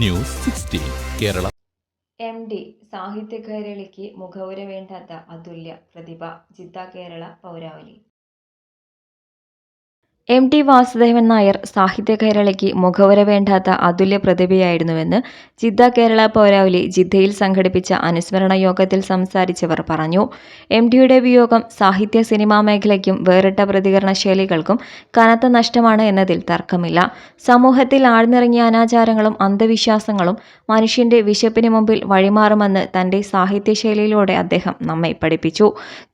News sixteen Kerala. M D സാഹിത്യ കൈരളിക്ക് മുഖവുര വേണ്ടാത്ത അതുല്യ പ്രതിഭ. ജിദ്ദ കേരള പൗരാവലി. എം ടി വാസുദേവൻ നായർ സാഹിത്യ കേരളയ്ക്ക് മുഖവര വേണ്ടാത്ത അതുല്യ പ്രതിഭയായിരുന്നുവെന്ന് ജിദ്ദ കേരള പൗരാവലി ജിദ്ദയിൽ സംഘടിപ്പിച്ച അനുസ്മരണ യോഗത്തിൽ സംസാരിച്ചവർ പറഞ്ഞു. എം ടിയുടെ വിയോഗം സാഹിത്യ സിനിമാ മേഖലയ്ക്കും വേറിട്ട പ്രതികരണ ശൈലികൾക്കും കനത്ത നഷ്ടമാണ് എന്നതിൽ തർക്കമില്ല. സമൂഹത്തിൽ ആഴ്ന്നിറങ്ങിയ അനാചാരങ്ങളും അന്ധവിശ്വാസങ്ങളും മനുഷ്യന്റെ വിശപ്പിന് മുമ്പിൽ വഴിമാറുമെന്ന് തന്റെ സാഹിത്യശൈലിയിലൂടെ അദ്ദേഹം നമ്മെ പഠിപ്പിച്ചു.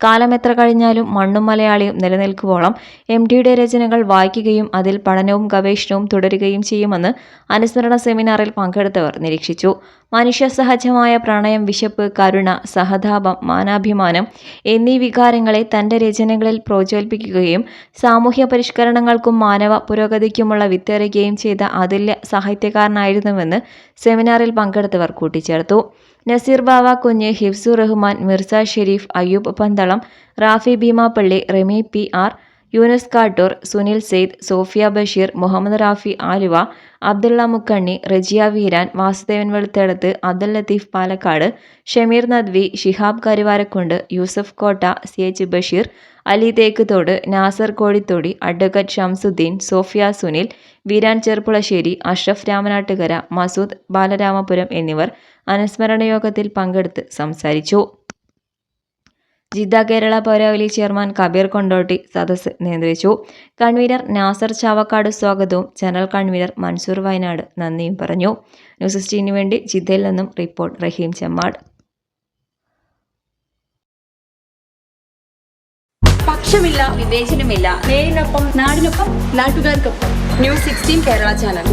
കാലം എത്ര കഴിഞ്ഞാലും മണ്ണും മലയാളിയും നിലനിൽക്കുവോളം എം ടിയുടെ രചനകൾ വായിക്കുകയും അതിൽ പഠനവും ഗവേഷണവും തുടരുകയും ചെയ്യുമെന്ന് അനുസ്മരണ സെമിനാറിൽ പങ്കെടുത്തവർ നിരീക്ഷിച്ചു. മനുഷ്യ സഹജമായ പ്രണയം വിശപ്പ് കരുണ സഹതാപം മാനാഭിമാനം എന്നീ വികാരങ്ങളെ തന്റെ രചനകളിൽ പ്രോത്സാഹിപ്പിക്കുകയും സാമൂഹ്യ പരിഷ്കരണങ്ങൾക്കും മാനവ പുരോഗതിക്കുമുള്ള വിത്തേറുകയും ചെയ്ത അതുല്യ സാഹിത്യകാരനായിരുന്നുവെന്ന് സെമിനാറിൽ പങ്കെടുത്തവർ കൂട്ടിച്ചേർത്തു. Naseer Bava Kunju Hifzu Rahman Mirza Shareef Ayyub Pandalam Rafi Beemapally Remi P R Younus Kattoor Sunil Syed Sophia Basheer Muhammad Rafi Aluva Abdulla Mukkanni Rajiya Veeran Vasudevan Veluthedath Abdul Latheef Palakkad Shameer Nadvi Shihab Karuvarakundu Yousuf Kotta C H Basheer Ali Thekkuthodu Nasar Kozhithodi advocate Shamsuddin Sophia Sunil Veeran Cherpulassery Ashraf Ramanattukara Masood Balaramapuram എന്നിവർ അനുസ്മരണ യോഗത്തിൽ പങ്കെടുത്ത് സംസാരിച്ചു. Jeddah Kerala പൗരാവലി chairman Kabeer Kondotty സദസ്സ് നിയന്ത്രിച്ചു. Convener Nasar Chavakkad സ്വാഗതവും general convener Mansoor Wayanad നന്ദിയും പറഞ്ഞു. ന്യൂസ് സിക്സ്റ്റീനു വേണ്ടി ജിദ്ദയിൽ നിന്നും റിപ്പോർട്ട് റഹീം ചെമ്മാട്. പക്ഷമില്ല വിവേചനമില്ല. നേരിനൊപ്പം നാടിനൊപ്പം നാട്ടുകാർക്കൊപ്പം. News sixteen Kerala channel.